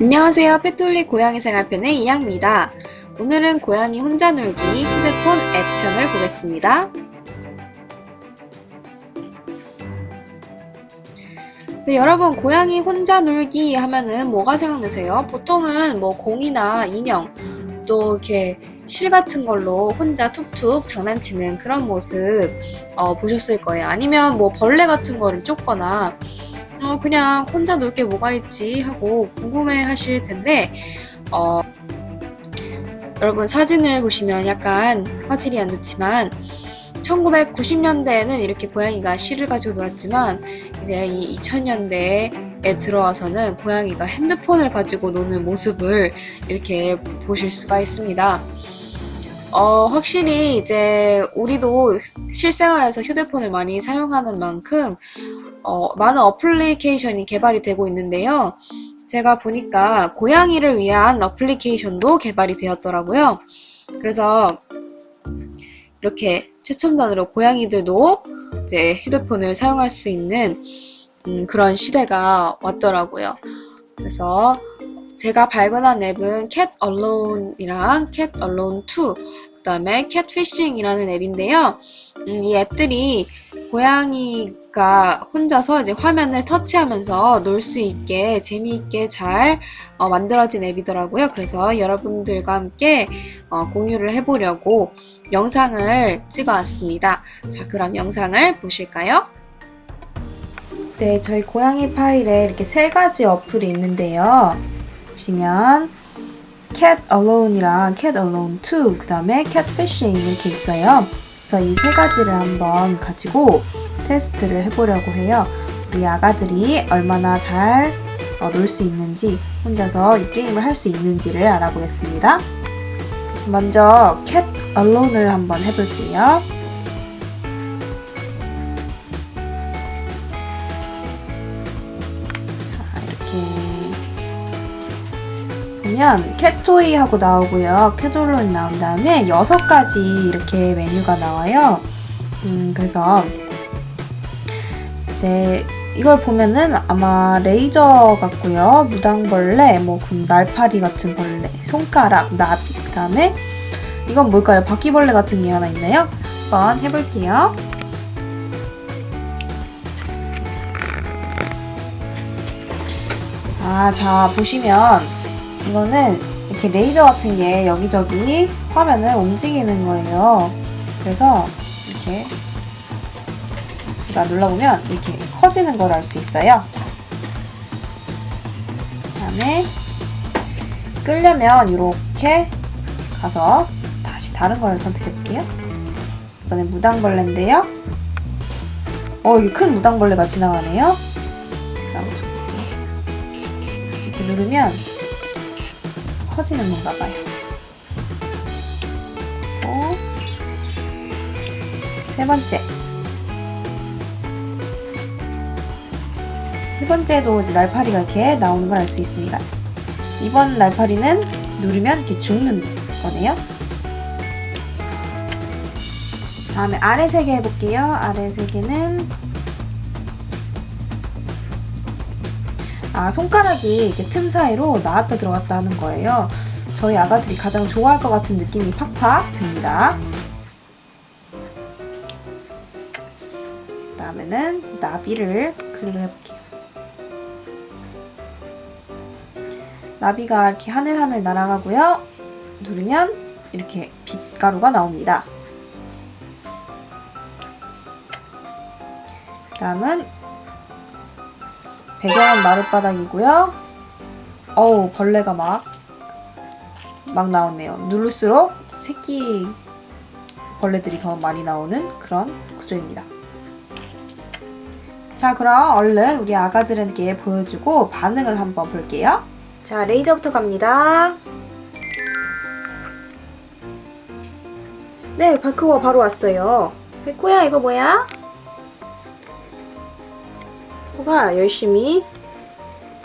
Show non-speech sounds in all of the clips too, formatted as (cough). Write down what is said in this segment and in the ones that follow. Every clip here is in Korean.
안녕하세요. 페톨리 고양이 생활편의 이양입니다. 오늘은 고양이 혼자 놀기 휴대폰 앱 편을 보겠습니다. 네, 여러분 고양이 혼자 놀기 하면은 뭐가 생각나세요? 보통은 뭐 공이나 인형 또 이렇게 실 같은 걸로 혼자 툭툭 장난치는 그런 모습 어, 보셨을 거예요. 아니면 뭐 벌레 같은 거를 쫓거나 어, 그냥 혼자 놀 게 뭐가 있지 하고 궁금해 하실 텐데, 어, 여러분 사진을 보시면 약간 화질이 안 좋지만, 1990년대에는 이렇게 고양이가 실을 가지고 놀았지만, 이제 이 2000년대에 들어와서는 고양이가 핸드폰을 가지고 노는 모습을 이렇게 보실 수가 있습니다. 어, 확실히 이제 우리도 실생활에서 휴대폰을 많이 사용하는 만큼 어, 많은 어플리케이션이 개발이 되고 있는데요. 제가 보니까 고양이를 위한 어플리케이션도 개발이 되었더라고요. 그래서 이렇게 최첨단으로 고양이들도 이제 휴대폰을 사용할 수 있는 음, 그런 시대가 왔더라고요. 그래서 제가 발견한 앱은 Cat Alone이랑 Cat Alone 2, 그 다음에 Catfishing이라는 앱인데요. 음, 이 앱들이 고양이가 혼자서 이제 화면을 터치하면서 놀 수 있게 재미있게 잘 어, 만들어진 앱이더라고요. 그래서 여러분들과 함께 어, 공유를 해보려고 영상을 찍어왔습니다. 자, 그럼 영상을 보실까요? 네, 저희 고양이 파일에 이렇게 세 가지 어플이 있는데요. 보시면 Cat Alone이랑 Cat Alone 2, 그 다음에 Catfishing 이렇게 있어요. 그래서 이 세 가지를 한번 가지고 테스트를 해보려고 해요. 우리 아가들이 얼마나 잘 놀 수 있는지, 혼자서 이 게임을 할 수 있는지를 알아보겠습니다. 먼저 Cat Alone을 한번 해볼게요. 이렇게 보면 캣토이 하고 나오고요. 캣올론 나온 다음에 여섯 가지 이렇게 메뉴가 나와요. 음, 그래서 이제 이걸 보면은 아마 레이저 같고요. 무당벌레, 뭐그 날파리 같은 벌레, 손가락, 나비, 그 다음에 이건 뭘까요? 바퀴벌레 같은 게 하나 있나요? 한번 해볼게요. 아, 자, 보시면 이거는 이렇게 레이저 같은 게 여기저기 화면을 움직이는 거예요. 그래서 이렇게 제가 눌러보면 이렇게 커지는 걸 알 수 있어요. 그 다음에 끌려면 이렇게 가서 다시 다른 걸 선택해 볼게요. 이번엔 무당벌레인데요. 어, 이게 큰 무당벌레가 지나가네요. 이렇게 누르면 커지는 건가 봐요. 어, 세 번째. 세 번째도 이제 날파리가 이렇게 나오는 걸 알 수 있습니다. 이번 날파리는 누르면 이렇게 죽는 거네요. 다음에 아래 세 개 해볼게요. 아래 세 개는 아 손가락이 이렇게 틈 사이로 나왔다 들어갔다 하는 거예요. 저희 아가들이 가장 좋아할 것 같은 느낌이 팍팍 듭니다. 다음에는 나비를 클릭을 해볼게요. 나비가 이렇게 하늘하늘 날아가고요. 누르면 이렇게 빛가루가 나옵니다. 다음은 배경은 마룻바닥이고요. 어우 벌레가 막 막 나오네요. 누를수록 새끼 벌레들이 더 많이 나오는 그런 구조입니다. 자 그럼 얼른 우리 아가들에게 보여주고 반응을 한번 볼게요. 자 레이저부터 갑니다. 네 바크가 바로 왔어요. 백호야 이거 뭐야? 봐봐 열심히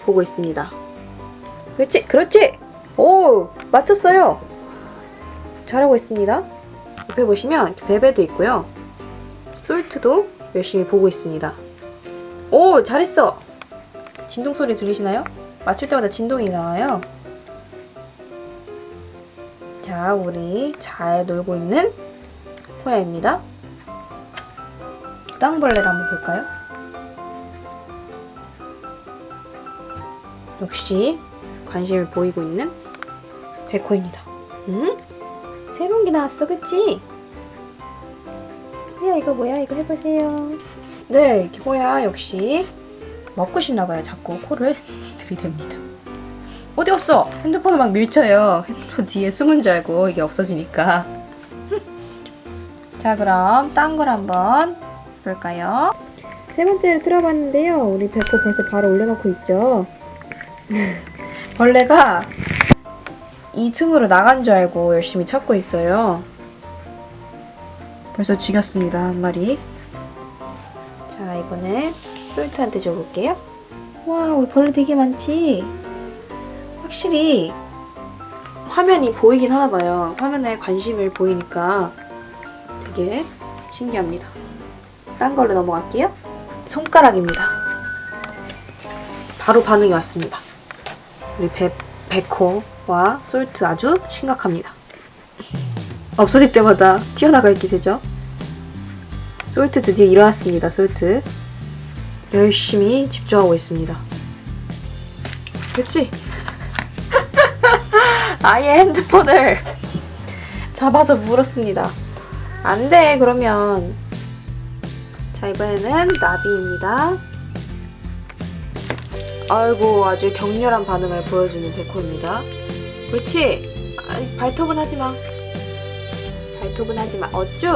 보고 있습니다. 그렇지 그렇지 오 맞췄어요. 잘하고 있습니다. 옆에 보시면 베베도 있고요. 솔트도 열심히 보고 있습니다. 오 잘했어. 진동 소리 들리시나요? 맞출 때마다 진동이 나와요. 자, 우리 잘 놀고 있는 호야입니다. 땅벌레를 한번 볼까요? 역시 관심을 보이고 있는 백호입니다. 응? 새로운 게 나왔어, 그치? 호야, 이거 뭐야? 이거 해보세요. 네, 호야 역시 먹고 싶나봐요. 자꾸 코를 (laughs) 들이댑니다. 어디 갔어? 핸드폰을 막 밀쳐요. 핸드폰 뒤에 숨은 줄 알고 이게 없어지니까. (laughs) 자, 그럼 딴 걸 한번 볼까요? 세 번째를 들어봤는데요. 우리 배꼽 벌써 바로 올려놓고 있죠. (laughs) 벌레가 이 틈으로 나간 줄 알고 열심히 찾고 있어요. 벌써 죽였습니다, 한 마리. 자, 이번엔 솔트한테 줘볼게요. 와, 우리 벌레 되게 많지? 확실히 화면이 보이긴 하나 봐요. 화면에 관심을 보이니까 되게 신기합니다. 딴 걸로 넘어갈게요. 손가락입니다. 바로 반응이 왔습니다. 우리 배, 백호와 솔트 아주 심각합니다. 없어질 때마다 튀어나갈 기세죠. 솔트 드디어 일어났습니다. 솔트 열심히 집중하고 있습니다. 됐지? (laughs) 아예 핸드폰을 잡아서 물었습니다. 안 돼, 그러면. 자, 이번에는 나비입니다. 아이고, 아주 격렬한 반응을 보여주는 백호입니다. 그렇지? 아이, 발톱은 하지 마. 발톱은 하지 마. 어쭈?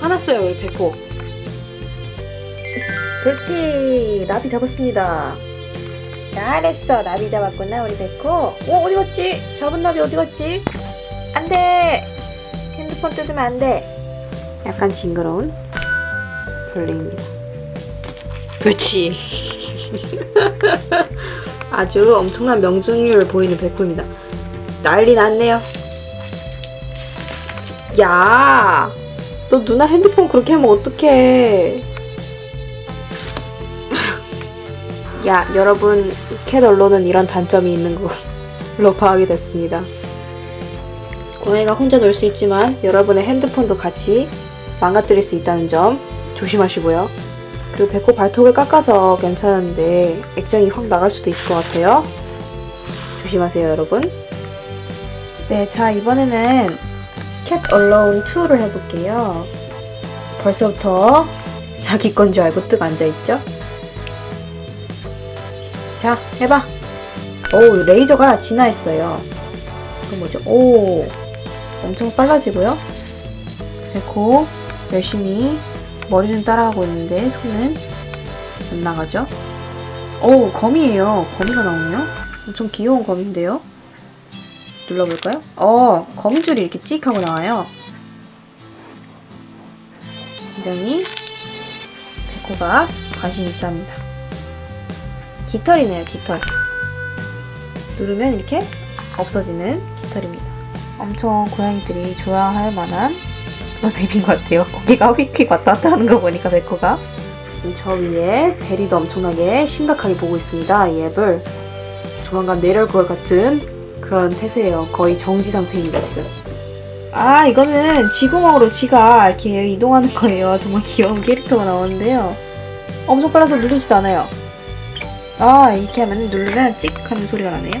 화났어요, 우리 백호. 그렇지. 나비 잡았습니다. 잘했어. 나비 잡았구나, 우리 백호. 어, 어디 갔지? 잡은 나비 어디 갔지? 안 돼! 핸드폰 뜯으면 안 돼. 약간 징그러운 벌레입니다. 그렇지. (laughs) (laughs) 아주 엄청난 명중률을 보이는 백호입니다. 난리 났네요. 야! 너 누나 핸드폰 그렇게 하면 어떡해. 야, 여러분, 캣 언론은 이런 단점이 있는 걸로 (laughs) 파악이 됐습니다. 고양이가 혼자 놀 수 있지만 여러분의 핸드폰도 같이 망가뜨릴 수 있다는 점 조심하시고요. 그리고 배꼽 발톱을 깎아서 괜찮은데 액정이 확 나갈 수도 있을 것 같아요. 조심하세요, 여러분. 네, 자, 이번에는 캣 얼러운 2를 해볼게요. 벌써부터 자기 건 줄 알고 뜩 앉아있죠? 자, 해봐. 오, 레이저가 진화했어요. 그거 뭐죠? 오, 엄청 빨라지고요. 백호 열심히 머리 좀 따라가고 있는데 손은 안 나가죠? 오, 검이에요. 거미가 나오네요. 엄청 귀여운 거미인데요. 눌러볼까요? 어, 거미줄이 이렇게 찍 하고 나와요. 굉장히 백호가 관심 있어 합니다. 깃털이네요, 깃털. 누르면 이렇게 없어지는 깃털입니다. 엄청 고양이들이 좋아할 만한 그런 앱인 것 같아요. 어깨가 휙휙 왔다 갔다 하는 거 보니까 백호가. 지금 저 위에 베리도 엄청나게 심각하게 보고 있습니다. 이 앱을. 조만간 내려올 것 같은 그런 태세예요. 거의 정지 상태입니다, 지금. 아, 이거는 쥐구멍으로 쥐가 이렇게 이동하는 거예요. 정말 귀여운 캐릭터가 나오는데요. 엄청 빨라서 누르지도 않아요. 아, 이렇게 하면 누르면 찍 하는 소리가 나네요.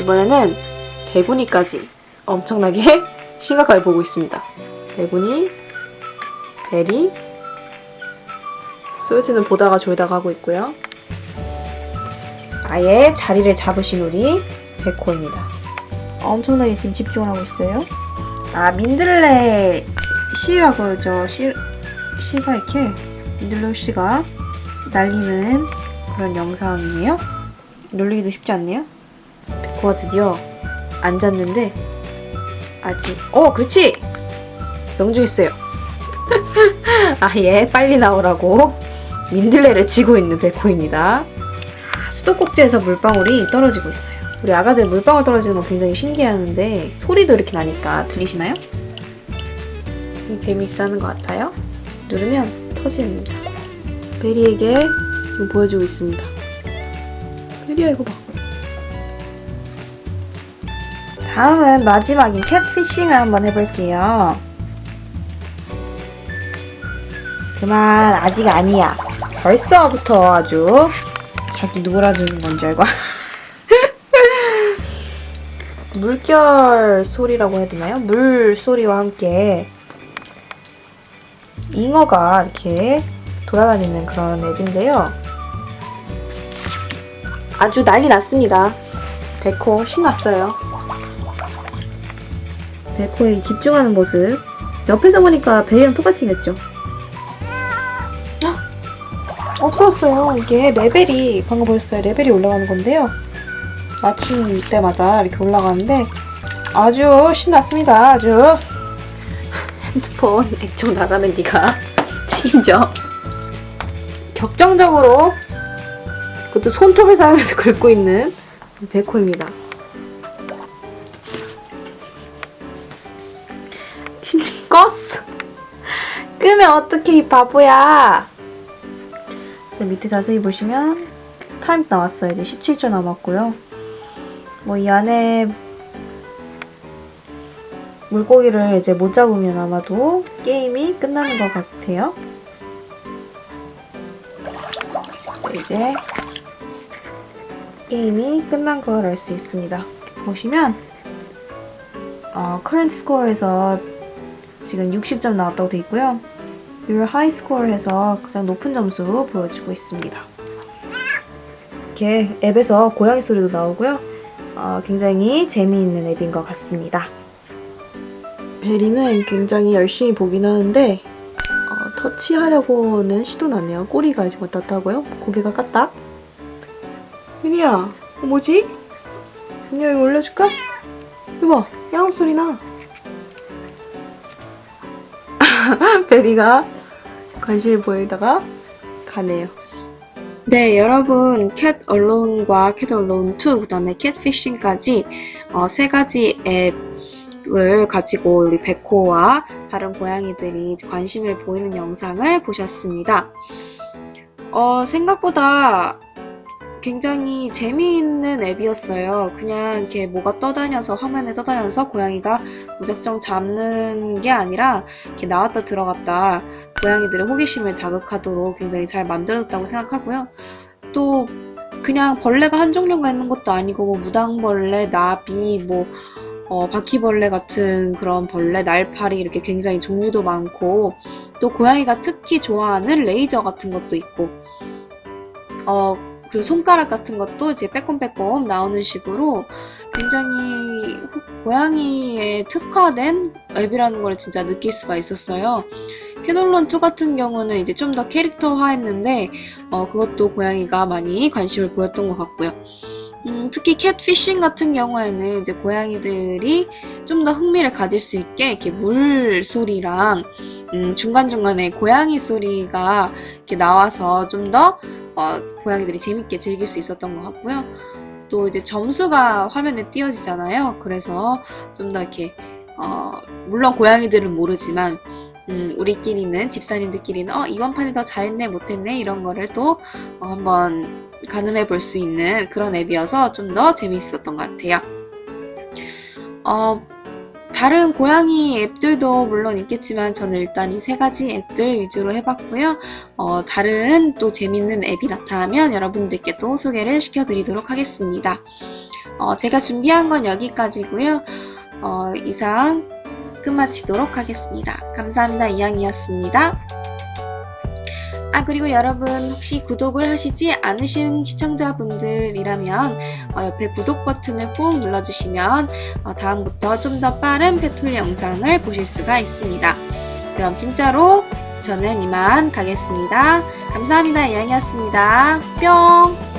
이번에는 대구니까지 엄청나게 (laughs) 심각하게 보고 있습니다. 대구니, 베리, 소요트는 보다가 졸다가 하고 있고요. 아예 자리를 잡으신 우리 백호입니다. 엄청나게 지금 집중을 하고 있어요. 아, 민들레 씨라고 그러죠. 씨, 씨가 이렇게 민들레 씨가 날리는 그런 영상이네요. 놀리기도 쉽지 않네요. 백호가 드디어 앉았는데 아직 어 그렇지 명중했어요. (laughs) 아예 빨리 나오라고 민들레를 치고 있는 백호입니다. 아, 수도꼭지에서 물방울이 떨어지고 있어요. 우리 아가들 물방울 떨어지는 거 굉장히 신기해하는데 소리도 이렇게 나니까 들리시나요? 재미있어 하는 것 같아요. 누르면 터집니다. 베리에게 지금 보여주고 있습니다. 베리야 이거 봐. 다음은 마지막인 캣피싱을 한번 해볼게요. 그만 아직 아니야. 벌써부터 아주 자기 놀아주는 건 줄 알고. (laughs) 물결 소리라고 해야 되나요? 물 소리와 함께 잉어가 이렇게 돌아다니는 그런 앱인데요. 아주 난리 났습니다. 백호 신났어요. 백호의 집중하는 모습. 옆에서 보니까 베리랑 똑같이 생겼죠. 헉! 없었어요. 이게 레벨이 방금 보셨어요. 레벨이 올라가는 건데요. 맞출 때마다 이렇게 올라가는데 아주 신났습니다. 아주 핸드폰 액정 나가면 네가 (laughs) 책임져. 격정적으로 그것도 손톱을 사용해서 긁고 있는. 진짜 껐어. (laughs) 끄면 어떡해 이 바보야. 네, 밑에 자세히 보시면 타임 나왔어요. 이제 17초 남았고요. 뭐 이 안에 물고기를 이제 못 잡으면 아마도 게임이 끝나는 것 같아요. 네, 이제 게임이 끝난 걸 알 수 있습니다. 보시면 어, current score에서 지금 60점 나왔다고 돼 있고요. High score에서 가장 높은 점수 보여주고 있습니다. 이렇게 앱에서 고양이 소리도 나오고요. 어, 굉장히 재미있는 앱인 것 같습니다. 베리는 굉장히 열심히 보긴 하는데 어, 터치하려고는 시도는 안 해요. 꼬리가 좀 어떻다고요? 고개가 까딱. 베리야, 어, 뭐지? 베리야 이거 올려줄까? 이거 봐, 야옹 소리 나. (laughs) 베리가 관심을 보이다가 가네요. 네, 여러분, 캣 언론과 캣 언론 2, 그 다음에 캣피싱까지 어, 세 가지 앱을 가지고 우리 백호와 다른 고양이들이 관심을 보이는 영상을 보셨습니다. 어, 생각보다 굉장히 재미있는 앱이었어요. 그냥 이렇게 뭐가 떠다녀서 화면에 떠다녀서 고양이가 무작정 잡는 게 아니라 이렇게 나왔다 들어갔다 고양이들의 호기심을 자극하도록 굉장히 잘 만들어졌다고 생각하고요. 또 그냥 벌레가 한 종류가 있는 것도 아니고 뭐 무당벌레, 나비, 뭐 어, 바퀴벌레 같은 그런 벌레, 날파리 이렇게 굉장히 종류도 많고 또 고양이가 특히 좋아하는 레이저 같은 것도 있고 어 그리고 손가락 같은 것도 이제 빼꼼빼꼼 나오는 식으로 굉장히 호- 고양이에 특화된 앱이라는 걸 진짜 느낄 수가 있었어요. 캐놀론 2 같은 경우는 이제 좀 더 캐릭터화 했는데 어, 그것도 고양이가 많이 관심을 보였던 것 같고요. 음, 특히 캣피싱 같은 경우에는 이제 고양이들이 좀 더 흥미를 가질 수 있게 이렇게 물 소리랑 음, 중간중간에 고양이 소리가 이렇게 나와서 좀더 어, 고양이들이 재밌게 즐길 수 있었던 것 같고요. 또 이제 점수가 화면에 띄어지잖아요. 그래서 좀 더 이렇게 어, 물론 고양이들은 모르지만 음, 우리끼리는 집사님들끼리는 어 이번 판에 더 잘했네 못했네 이런 거를 또 어, 한번 가늠해 볼 수 있는 그런 앱이어서 좀 더 재미있었던 것 같아요. 어, 다른 고양이 앱들도 물론 있겠지만 저는 일단 이 세 가지 앱들 위주로 해봤고요. 어, 다른 또 재밌는 앱이 나타나면 여러분들께 또 소개를 시켜드리도록 하겠습니다. 어, 제가 준비한 건 여기까지고요. 어, 이상 끝마치도록 하겠습니다. 감사합니다. 이양이었습니다. 아, 그리고 여러분, 혹시 구독을 하시지 않으신 시청자분들이라면, 어, 옆에 구독 버튼을 꾹 눌러주시면, 어, 다음부터 좀 더 빠른 페톨 영상을 보실 수가 있습니다. 그럼 진짜로 저는 이만 가겠습니다. 감사합니다. 이양이었습니다. 뿅!